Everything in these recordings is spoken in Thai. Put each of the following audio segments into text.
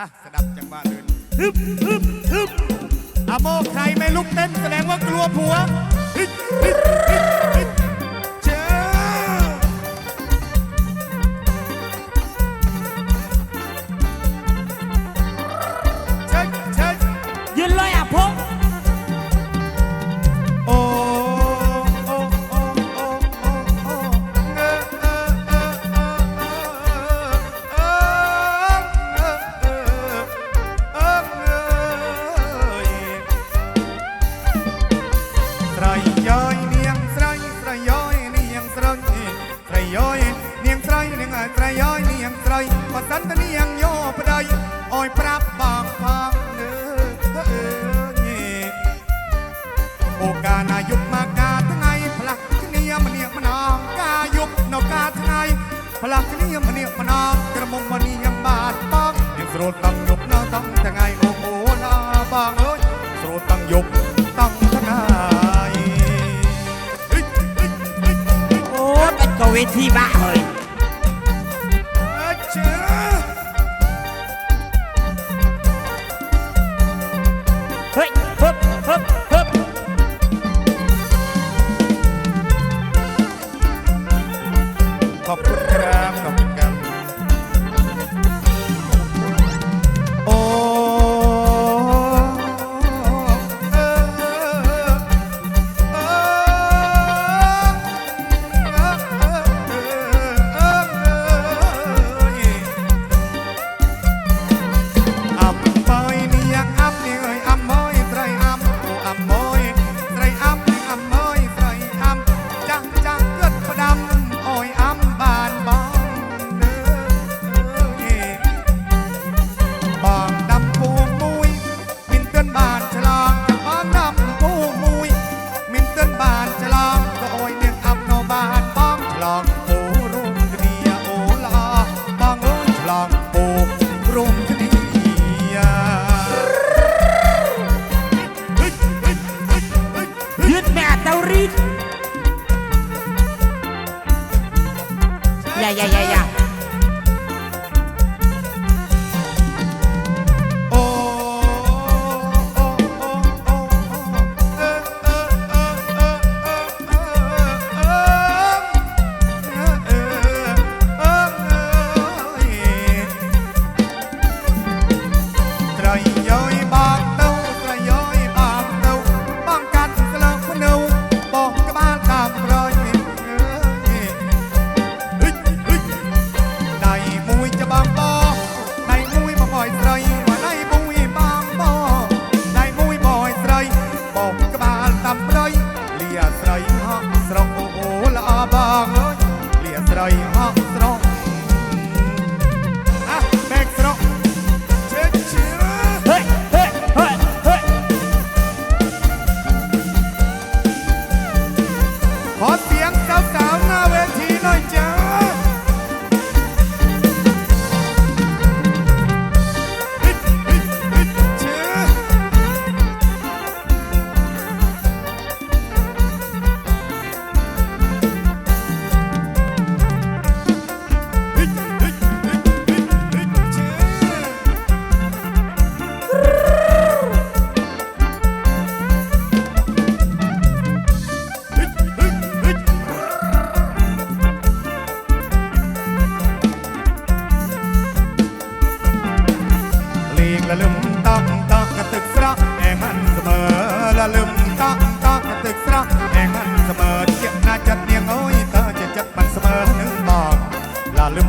อะสดับจังหวะเดินฮึบฮึบฮึบอะโมใครไม่ลุกเต้นแสดงว่ากลัวผัวฮึบฮึบฮึบ កាលណាយប់មកកាថ្ងៃផ្លាស់គ្នាម្នាក់ម្ដងការយប់នៅកាថ្ងៃផ្លាស់គ្នាម្នាក់ម្ដងក្រមុំមកនេះញ៉ាំបាទបងយើងស្រួលតង់យប់នៅតង់ថ្ងៃអូអូណាបងអើយស្រួលតង់យប់តង់ថ្ងៃអូបាច់ក៏វេធីបាក់ហើយ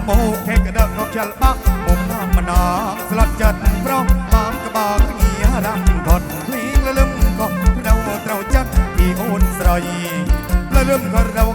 โอ้แค่กระดับนกเชลปะมุมน้ำมะนาวสลัดจัดเพราะหามกระบากเงียรำกอดคลีงละลึมก็เราเราจัดมีโอนสลาละลึมก็เรา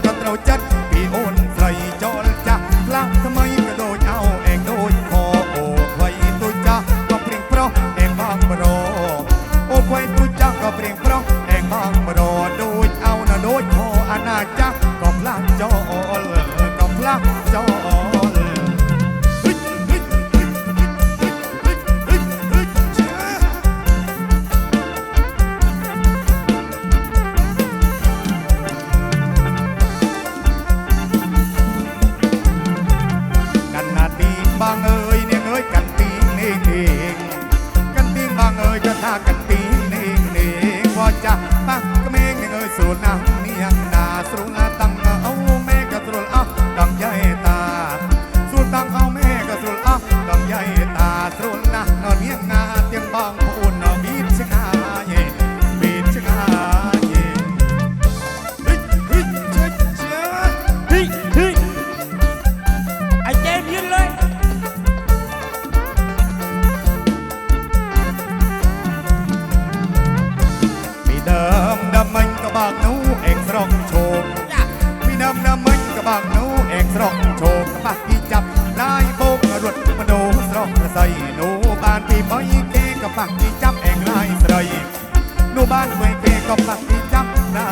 ปักที่จับเองไายสไลหนูบ้านเมืองเปก็ปักที่จับได้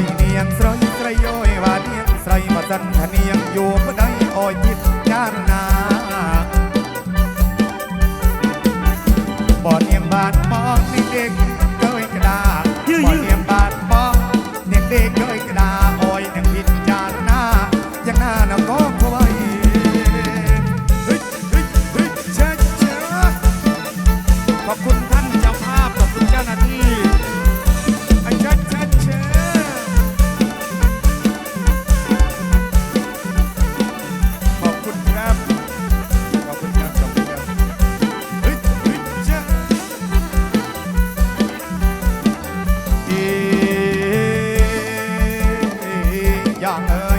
យនាងស្រយស្រីអើយវ៉ានាងស្រីមកសិនថានាងយួរប្តីអើយទៀត Yeah.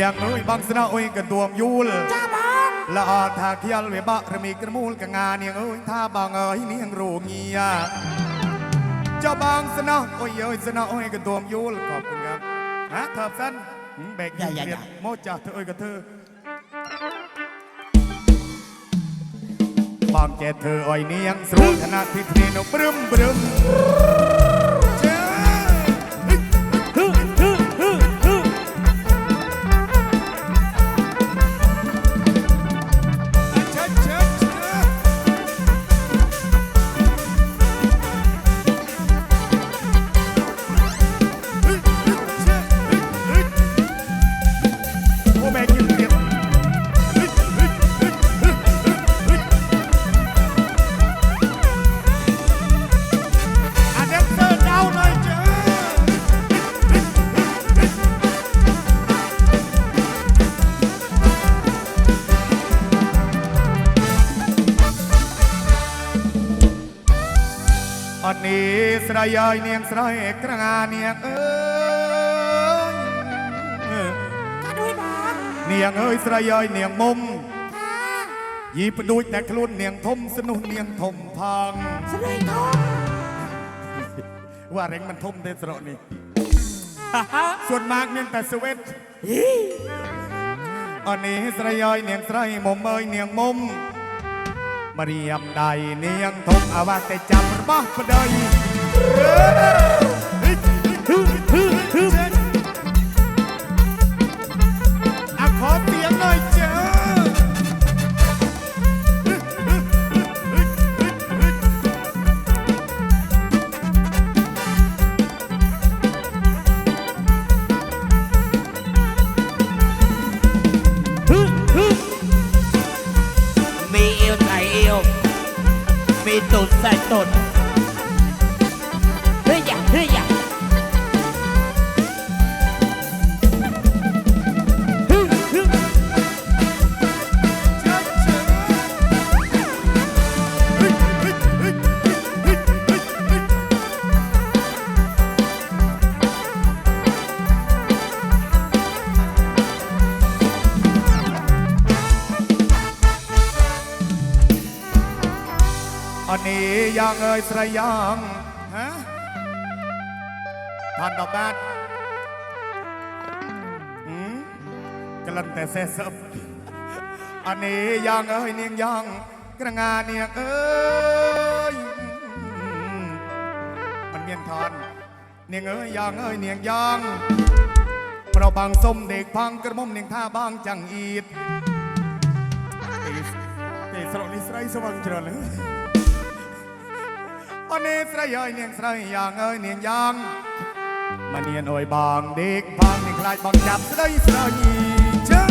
ยังเอ้ยบางสนาเอ้ยกระดวมยูลจ้าบังละอาทากเที่ยวเวบะระมีกระมูลกันงานเนียเอ้ยท่าบางเอ้ยเนี่ยงรูเงียเจ้าบางสนาเอ้ยเอ้ยสนาเอ้ยกระดวมยูลขอบคุณครับฮะเถิดสันแบกเรียนโมจ่าเธอเอ้ยกระเธอบางแกเธออ้อยเนียงสรุธนาทิพย์นบื้มบรึม อันนี้สระยายเนียงสระเอกกระงาเนียงเอ้ยเออข้าด้วยบอกเนียงเอ้ยสระยายเนียงมุมค่ะยีประดูแต่คลุนเนียงทมสนุนเนียงทมพังสนุยทองว่าเร่งมันทมเดสระนี่ส่วนมากเนียงแต่สเวตอันนี้สระยายเนียงสระมุมเอ้ยเนียงมุมมาเรียมใดเนียงทมอาวาแต่จำบ้าประเดย ขอเสียงหน่อยเจ้ามีเอวใส่เอวมีตุดใส่ตุด ยังเอ่ยสระยังฮะท่านดอกบ้านหืมกำลังแต่เสสบอันนี้ยังเอ่ยเนียงยังกระงาเนียงเอ้ยมันเมียนทอนเนียงเอ้ยยังเอ้ยเนียงยังเราบางส้มเด็กพังกระหม่อมเนียงท่าบางจังอีดตีตีสระนิสไรสว่างเจริญเลย អូននេះស្រីអើយនាងស្រីយ៉ាងអើយនាងយ៉ាងមនានអើយបងដេកបងនាងខ្លាចបងចាប់ស្ដីស្រីជើ